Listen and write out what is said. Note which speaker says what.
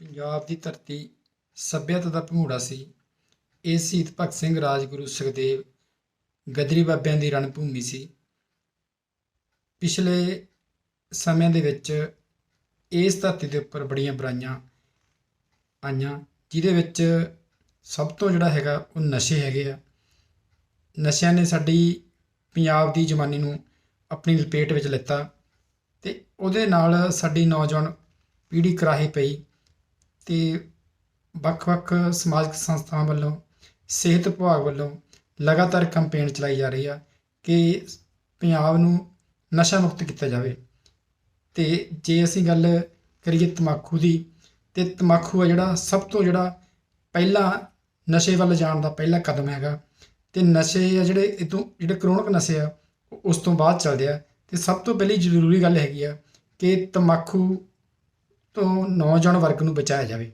Speaker 1: ਪੰਜਾਬ ਦੀ ਧਰਤੀ ਸੱਭਿਅਤਾ ਦਾ ਭਮੂੜਾ ਸੀ। ਇਹ ਸ਼ਹੀਦ ਭਗਤ ਸਿੰਘ ਰਾਜਗੁਰੂ ਸੁਖਦੇਵ ਗਦਰੀ ਬਾਬਿਆਂ ਦੀ ਰਣ ਭੂਮੀ ਸੀ। ਪਿਛਲੇ ਸਮਿਆਂ ਦੇ ਵਿੱਚ ਇਸ ਧਰਤੀ ਦੇ ਉੱਪਰ ਬੜੀਆਂ ਬੁਰਾਈਆਂ ਆਈਆਂ, ਜਿਹਦੇ ਵਿੱਚ ਸਭ ਤੋਂ ਜਿਹੜਾ ਹੈਗਾ ਉਹ ਨਸ਼ੇ ਹੈਗੇ ਆ। ਨਸ਼ਿਆਂ ਨੇ ਸਾਡੀ ਪੰਜਾਬ ਦੀ ਜਵਾਨੀ ਨੂੰ ਆਪਣੀ ਲਪੇਟ ਵਿੱਚ ਲਿੱਤਾ ਤੇ ਉਹਦੇ ਨਾਲ ਸਾਡੀ ਨੌਜਵਾਨ ਪੀੜ੍ਹੀ ਕਰਾਹੀ ਪਈ। ਅਤੇ ਵੱਖ-ਵੱਖ ਸਮਾਜਿਕ ਸੰਸਥਾਵਾਂ ਵੱਲੋਂ, ਸਿਹਤ ਵਿਭਾਗ ਵੱਲੋਂ ਲਗਾਤਾਰ ਕੈਂਪੇਨ ਚਲਾਈ ਜਾ ਰਹੀ ਆ ਕਿ ਪੰਜਾਬ ਨੂੰ ਨਸ਼ਾ ਮੁਕਤ ਕੀਤਾ ਜਾਵੇ। ਤੇ ਜੇ ਅਸੀਂ ਗੱਲ ਕਰੀਏ ਤਮਾਕੂ ਦੀ, ਤੇ ਤਮਾਕੂ ਆ ਜਿਹੜਾ ਸਭ ਤੋਂ ਜਿਹੜਾ ਪਹਿਲਾ ਨਸ਼ੇ ਵੱਲ ਜਾਣ ਦਾ ਪਹਿਲਾ ਕਦਮ ਹੈਗਾ। ਤੇ ਨਸ਼ੇ ਆ ਜਿਹੜੇ ਇਹ ਤੋਂ ਜਿਹੜੇ ਕਰੋਨਿਕ ਨਸ਼ੇ ਆ, ਉਹ ਉਸ ਤੋਂ ਬਾਅਦ ਚੱਲਦੇ ਆ। ਤੇ ਸਭ ਤੋਂ ਪਹਿਲੀ ਜ਼ਰੂਰੀ ਗੱਲ ਹੈਗੀ ਆ ਕਿ ਤਮਾਕੂ ਤੋਂ ਨੌਜਵਾਨ ਵਰਗ ਨੂੰ ਬਚਾਇਆ ਜਾਵੇ।